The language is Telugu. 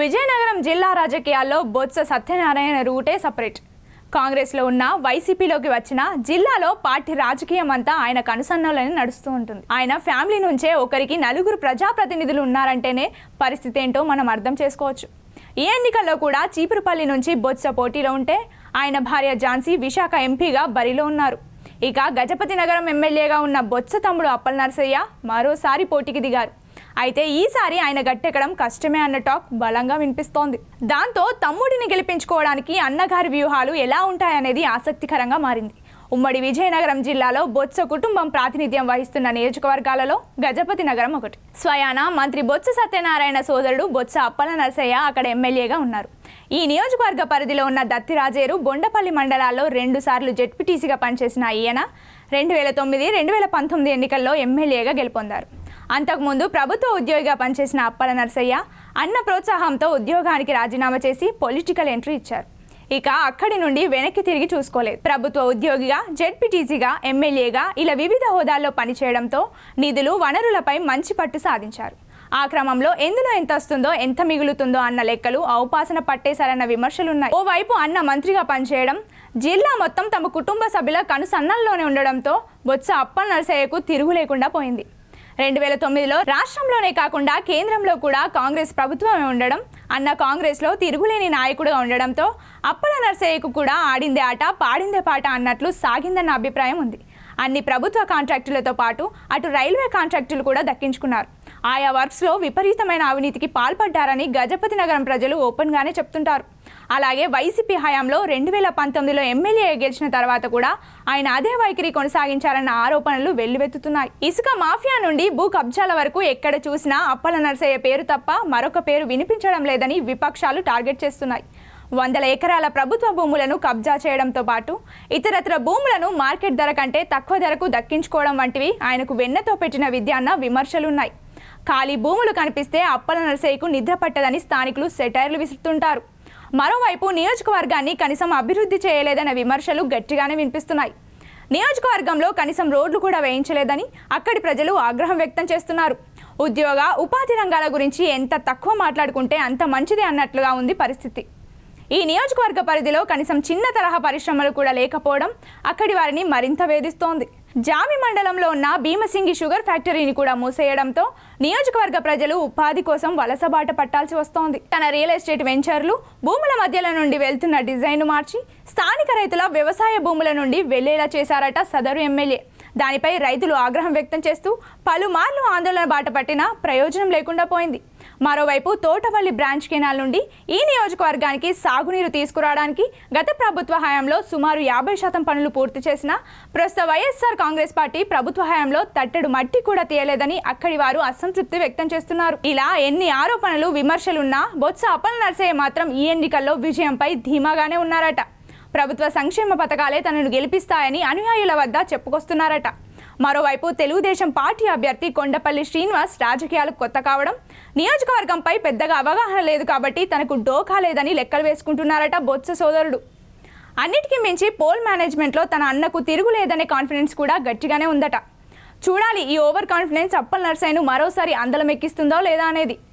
విజయనగరం జిల్లా రాజకీయాల్లో బొత్స సత్యనారాయణ రూటే సపరేట్. కాంగ్రెస్లో ఉన్న వైసీపీలోకి వచ్చిన జిల్లాలో పార్టీ రాజకీయం అంతా ఆయన కనుసన్నలని నడుస్తూ ఉంటుంది. ఆయన ఫ్యామిలీ నుంచే ఒకరికి నలుగురు ప్రజాప్రతినిధులు ఉన్నారంటేనే పరిస్థితి ఏంటో మనం అర్థం చేసుకోవచ్చు. ఈ ఎన్నికల్లో కూడా చీపురుపల్లి నుంచి బొత్స పోటీలో ఉంటే ఆయన భార్య ఝాన్సీ విశాఖ ఎంపీగా బరిలో ఉన్నారు. ఇక గజపతి నగరం ఎమ్మెల్యేగా ఉన్న బొత్స తమ్ముడు అప్పల్ నరసయ్య మరోసారి పోటీకి దిగారు. అయితే ఈసారి ఆయన గట్టెక్కడం కష్టమే అన్న టాక్ బలంగా వినిపిస్తోంది. దాంతో తమ్ముడిని గెలిపించుకోవడానికి అన్నగారి వ్యూహాలు ఎలా ఉంటాయనేది ఆసక్తికరంగా మారింది. ఉమ్మడి విజయనగరం జిల్లాలో బొత్స కుటుంబం ప్రాతినిధ్యం వహిస్తున్న నియోజకవర్గాలలో గజపతి నగరం ఒకటి. స్వయాన మంత్రి బొత్స సత్యనారాయణ సోదరుడు బొత్స అప్పల నరసయ్య అక్కడ ఎమ్మెల్యేగా ఉన్నారు. ఈ నియోజకవర్గ పరిధిలో ఉన్న దత్తిరాజేరు బొండపల్లి మండలాల్లో రెండు సార్లు జెడ్పీటీసీగా పనిచేసిన ఈయన రెండు వేల తొమ్మిది రెండు వేల పంతొమ్మిది ఎన్నికల్లో ఎమ్మెల్యేగా గెలుపొందారు. అంతకుముందు ప్రభుత్వ ఉద్యోగిగా పనిచేసిన అప్పల నరసయ్య అన్న ప్రోత్సాహంతో ఉద్యోగానికి రాజీనామా చేసి పొలిటికల్ ఎంట్రీ ఇచ్చారు. ఇక అక్కడి నుండి వెనక్కి తిరిగి చూసుకోలేదు. ప్రభుత్వ ఉద్యోగిగా జెడ్పీటీసీగా ఎమ్మెల్యేగా ఇలా వివిధ హోదాల్లో పనిచేయడంతో నిధులు వనరులపై మంచి పట్టు సాధించారు. ఆ క్రమంలో ఎందులో ఎంత వస్తుందో ఎంత మిగులుతుందో అన్న లెక్కలు ఔపాసన పట్టేశారన్న విమర్శలున్నాయి. ఓవైపు అన్న మంత్రిగా పనిచేయడం జిల్లా మొత్తం తమ కుటుంబ సభ్యుల కనుసన్నల్లోనే ఉండడంతో బొత్స అప్పల నరసయ్యకు తిరుగు లేకుండా పోయింది. రెండు వేల తొమ్మిదిలో రాష్ట్రంలోనే కాకుండా కేంద్రంలో కూడా కాంగ్రెస్ ప్రభుత్వమే ఉండడం అన్న కాంగ్రెస్లో తిరుగులేని నాయకుడుగా ఉండడంతో అప్పల నర్సయ్యకు కూడా ఆడిందే ఆట పాడిందే పాట అన్నట్లు సాగిందన్న అభిప్రాయం ఉంది. అన్ని ప్రభుత్వ కాంట్రాక్టులతో పాటు అటు రైల్వే కాంట్రాక్టులు కూడా దక్కించుకున్నారు. ఆయా వర్క్స్లో విపరీతమైన అవినీతికి పాల్పడ్డారని గజపతి నగరం ప్రజలు ఓపెన్గానే చెప్తుంటారు. అలాగే వైసీపీ హయాంలో రెండు వేల పంతొమ్మిదిలో ఎమ్మెల్యే గెలిచిన తర్వాత కూడా ఆయన అదే వైఖరి కొనసాగించారన్న ఆరోపణలు వెల్లువెత్తుతున్నాయి. ఇసుక మాఫియా నుండి భూ కబ్జాల వరకు ఎక్కడ చూసినా అప్పల నరసయ్య పేరు తప్ప మరొక పేరు వినిపించడం లేదని విపక్షాలు టార్గెట్ చేస్తున్నాయి. వందల ఎకరాల ప్రభుత్వ భూములను కబ్జా చేయడంతో పాటు ఇతరత్ర భూములను మార్కెట్ ధర కంటే తక్కువ ధరకు దక్కించుకోవడం వంటివి ఆయనకు వెన్నతో పెట్టిన విద్యాన్న విమర్శలున్నాయి. ఖాళీ భూములు కనిపిస్తే అప్పల నరసయ్యకు నిద్ర పట్టదని స్థానికులు సెటైర్లు విసురుతుంటారు. మరోవైపు నియోజకవర్గాన్ని కనీసం అభివృద్ధి చేయలేదన్న విమర్శలు గట్టిగానే వినిపిస్తున్నాయి. నియోజకవర్గంలో కనీసం రోడ్లు కూడా వేయించలేదని అక్కడి ప్రజలు ఆగ్రహం వ్యక్తం చేస్తున్నారు. ఉద్యోగ ఉపాధి రంగాల గురించి ఎంత తక్కువ మాట్లాడుకుంటే అంత మంచిది అన్నట్లుగా ఉంది పరిస్థితి. ఈ నియోజకవర్గ పరిధిలో కనీసం చిన్న తరహా పరిశ్రమలు కూడా లేకపోవడం అక్కడి వారిని మరింత వేధిస్తోంది. జామి మండలంలో ఉన్న భీమసింగి షుగర్ ఫ్యాక్టరీని కూడా మూసేయడంతో నియోజకవర్గ ప్రజలు ఉపాధి కోసం వలసబాట పట్టాల్సి వస్తోంది. తన రియల్ ఎస్టేట్ వెంచర్లు భూముల మధ్యలో నుండి వెళ్తున్న డిజైన్ను మార్చి స్థానిక రైతుల వ్యవసాయ భూముల నుండి వెళ్ళేలా చేశారట సదరు ఎమ్మెల్యే. దానిపై రైతులు ఆగ్రహం వ్యక్తం చేస్తూ పలుమార్లు ఆందోళన బాట పట్టినా ప్రయోజనం లేకుండా పోయింది. మరోవైపు తోటపల్లి బ్రాంచ్ కెనాల్ నుండి ఈ నియోజకవర్గానికి సాగునీరు తీసుకురావడానికి గత ప్రభుత్వ హయాంలో సుమారు యాభై శాతం పనులు పూర్తి చేసిన ప్రస్తుత వైఎస్ఆర్ కాంగ్రెస్ పార్టీ ప్రభుత్వ హయాంలో తట్టెడు మట్టి కూడా తీయలేదని అక్కడి వారు అసంతృప్తి వ్యక్తం చేస్తున్నారు. ఇలా ఎన్ని ఆరోపణలు విమర్శలున్నా బొత్స అప్పల నర్సయ్య మాత్రం ఈ ఎన్నికల్లో విజయంపై ధీమాగానే ఉన్నారట. ప్రభుత్వ సంక్షేమ పథకాలే తనను గెలిపిస్తాయని అనుయాయుల వద్ద చెప్పుకొస్తున్నారట. మరోవైపు తెలుగుదేశం పార్టీ అభ్యర్థి కొండపల్లి శ్రీనివాస్ రాజకీయాలకు కొత్త కావడం నియోజకవర్గంపై పెద్దగా అవగాహన లేదు కాబట్టి తనకు డోకా లేదని లెక్కలు వేసుకుంటున్నారట బొత్స సోదరుడు. అన్నిటికీ మించి పోల్ మేనేజ్మెంట్లో తన అన్నకు తిరుగులేదనే కాన్ఫిడెన్స్ కూడా గట్టిగానే ఉందట. చూడాలి ఈ ఓవర్ కాన్ఫిడెన్స్ అప్పల్ నర్సయ్యను మరోసారి అందలం ఎక్కిస్తుందో లేదా అనేది.